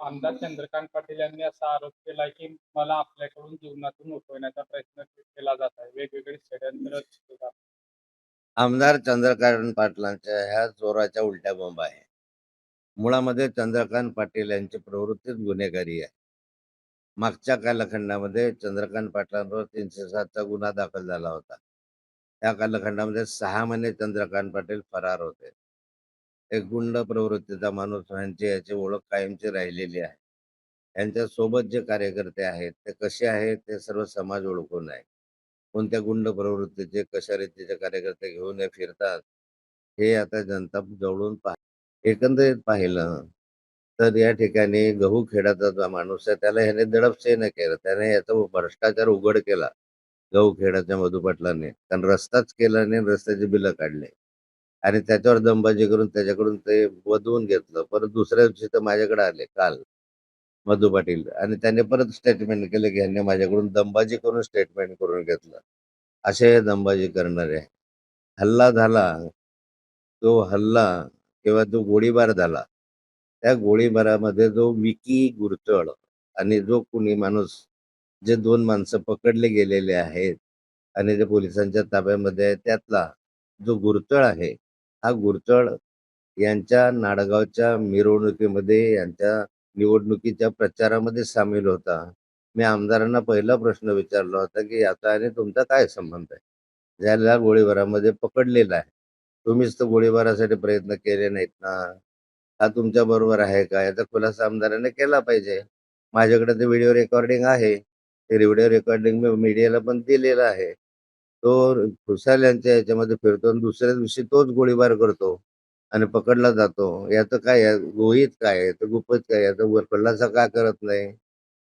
आमदार चंद्रकांत पाटील यांनी असा आरोप केला की मला आपल्याकडून जीवनातून उठवण्याचा प्रयत्न केला जात आहे. वेगवेगळे षडयंत्र आमदार चंद्रकांत पाटलांच्या ह्या जोराच्या उलट्या बॉम्ब आहे. मुळामध्ये चंद्रकांत पाटील यांची प्रवृत्तीच गुन्हेगारी आहे. मागच्या कालखंडामध्ये चंद्रकांत पाटलांवर तीनशे सातचा गुन्हा दाखल झाला होता. त्या कालखंडामध्ये सहा महिने चंद्रकांत पाटील फरार होते. एक गुंड प्रवृत्तीचा माणूस ह्यांची याची ओळख कायमची राहिलेली आहे. यांच्या सोबत जे कार्यकर्ते आहेत ते कसे आहेत ते सर्व समाज ओळखून आहे. कोणत्या गुंड प्रवृत्तीचे कशा रीतीचे कार्यकर्ते घेऊन हे फिरतात हे आता जनता जवळून पाह एकंदरीत पाहिलं तर या ठिकाणी गहू खेडाचा जो माणूस आहे त्याला ह्याने दडपसे न केलं. त्याने याचा भ्रष्टाचार उघड केला. गहू खेडाच्या मधुपाटलाने. कारण रस्ताच केला नाही आणि रस्त्याचे बिलं काढले. आणि त्याच्यावर दमबाजी करून त्याच्याकडून ते वधवून घेतलं. परत दुसऱ्या दिवशी तर माझ्याकडे आले काल मधु पाटील. आणि त्याने परत स्टेटमेंट केलं की ह्यांनी माझ्याकडून दमबाजी करून स्टेटमेंट करून घेतलं. असे हे दमबाजी करणारे. हल्ला झाला तो हल्ला किंवा जो गोळीबार झाला त्या गोळीबारामध्ये जो विकी गुरचळ आणि जो कुणी माणूस जे दोन माणसं पकडले गेलेले आहेत आणि जे पोलिसांच्या ताब्यामध्ये आहे त्यातला जो गुरतळ आहे हा गुरचळ यांच्या नाडगावच्या मिरवणुकीमध्ये यांच्या निवडणुकीच्या प्रचारामध्ये सामील होता. मी आमदारांना पहिला प्रश्न विचारला होता की याचा आणि तुमचा काय संबंध आहे? ज्याला गोळीबारामध्ये पकडलेला आहे. तुम्हीच तर गोळीबारासाठी प्रयत्न केले नाहीत ना? हा तुमच्या बरोबर आहे का? याचा खुलासा आमदाराने केला पाहिजे. माझ्याकडे ते व्हिडिओ रेकॉर्डिंग आहे. ते व्हिडिओ रेकॉर्डिंग मी मीडियाला पण दिलेलं आहे. तो खुशाल यांच्या याच्यामध्ये फिरतो आणि दुसऱ्या दिवशी तोच गोळीबार करतो आणि पकडला जातो. याचं काय आहे? गोहीत काय तर गुपित काय याचा वर- खुलासा का करत नाही?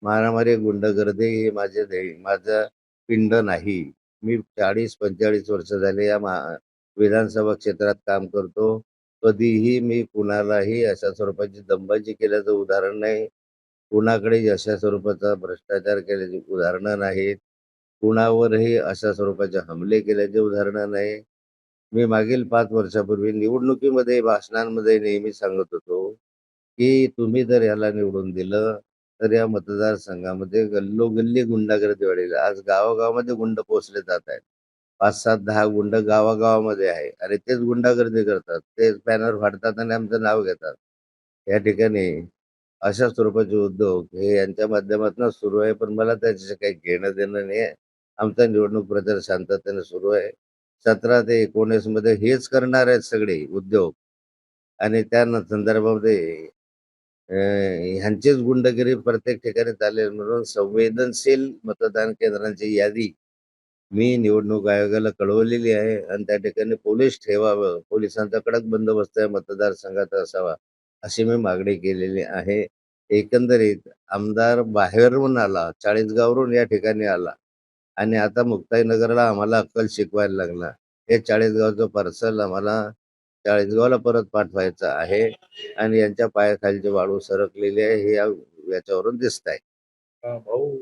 मारामारी गुंडगर्दी हे माझे माझं पिंड नाही. मी चाळीस पंचेचाळीस वर्ष झाले या मा विधानसभा क्षेत्रात काम करतो. कधीही मी कुणालाही अशा स्वरूपाची दंबाजी केल्याचं उदाहरण नाही. कुणाकडे अशा स्वरूपाचा भ्रष्टाचार केल्याची उदाहरणं नाहीत. कुणावरही अशा स्वरूपाचे हमले केल्याचे उदाहरण नाही. मी मागील पाच वर्षापूर्वी निवडणुकीमध्ये भाषणांमध्ये नेहमी सांगत होतो की तुम्ही जर याला निवडून दिलं तर या मतदारसंघामध्ये गल्लोगल्ली गुंडागर्दी वाढेल. आज गावागावामध्ये गुंड पोचले जात आहेत. पाच सात दहा गुंड गावागावामध्ये आहे. आणि तेच गुंडागर्दी करतात. तेच पॅनर फाडतात आणि आमचं नाव घेतात. या ठिकाणी अशा स्वरूपाचे उद्योग हे यांच्या माध्यमातून सुरू आहे पण मला त्याच्याशी काही घेणं देणं नाही आहे. आमचा निवडणूक प्रचार शांततेने सुरू आहे. सतरा ते एकोणीसमध्ये हेच करणार आहेत सगळे उद्योग. आणि त्या संदर्भामध्ये ह्यांचीच गुंडगिरी प्रत्येक ठिकाणी चालेल म्हणून संवेदनशील मतदान केंद्रांची यादी मी निवडणूक आयोगाला कळवलेली आहे. आणि त्या ठिकाणी पोलीस ठेवावं पोलिसांचा कडक बंदोबस्त या मतदारसंघात असावा अशी मी मागणी केलेली आहे. एकंदरीत आमदार बाहेरून आला चाळीसगावरून या ठिकाणी आला. आणि आता मुक्ताईनगरला आम्हाला अक्कल शिकवायला लागला. हे चाळीसगावचं पार्सल आम्हाला चाळीसगावला परत पाठवायचं आहे आणि यांच्या पायाखालची वाळू सरकलेली आहे हे या- याच्यावरून दिसत आहे अ, भाऊ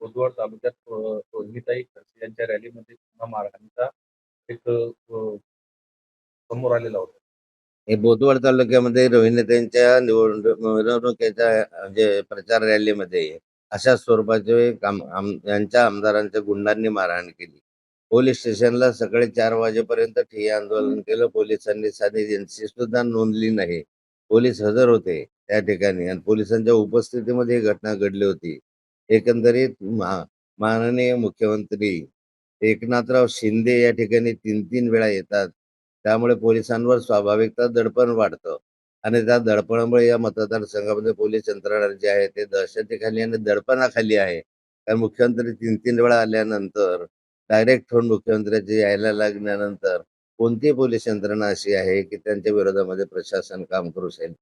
बुधवार तालुक्यात अ, रोहिणीताई खडसे यांच्या रॅलीमध्ये पुन्हा मारहाणीचा एक अ, समोर आलेला होता. हे बोदवड तालुक्यामध्ये रोहिणीताईंच्या निवडणूक मिरवणुकीच्या जे प्रचार रॅलीमध्ये अशा स्वरूपाचे काम आम यांच्या आमदारांच्या गुंडांनी मारहाण केली. पोलीस स्टेशनला सकाळी चार वाजेपर्यंत ठिय्या आंदोलन केलं. पोलिसांनी साधी एजन्सी सुद्धा नोंदली नाही. पोलीस हजर होते त्या ठिकाणी आणि पोलिसांच्या उपस्थितीमध्ये ही घटना घडली होती. एकंदरीत माननीय मुख्यमंत्री एकनाथराव शिंदे या ठिकाणी तीन तीन वेळा येतात. त्यामुळे पोलिसांवर स्वाभाविकता दडपण वाढतं. आणि त्या दडपणामुळे या मतदारसंघामध्ये पोलीस यंत्रणा जे आहे ते दहशतीखाली आणि दडपणाखाली आहे. कारण मुख्यमंत्री तीन तीन वेळा आल्यानंतर डायरेक्ट होऊन मुख्यमंत्र्याची यायला लागल्यानंतर कोणती पोलीस यंत्रणा अशी आहे की त्यांच्या विरोधामध्ये प्रशासन काम करू शकेल?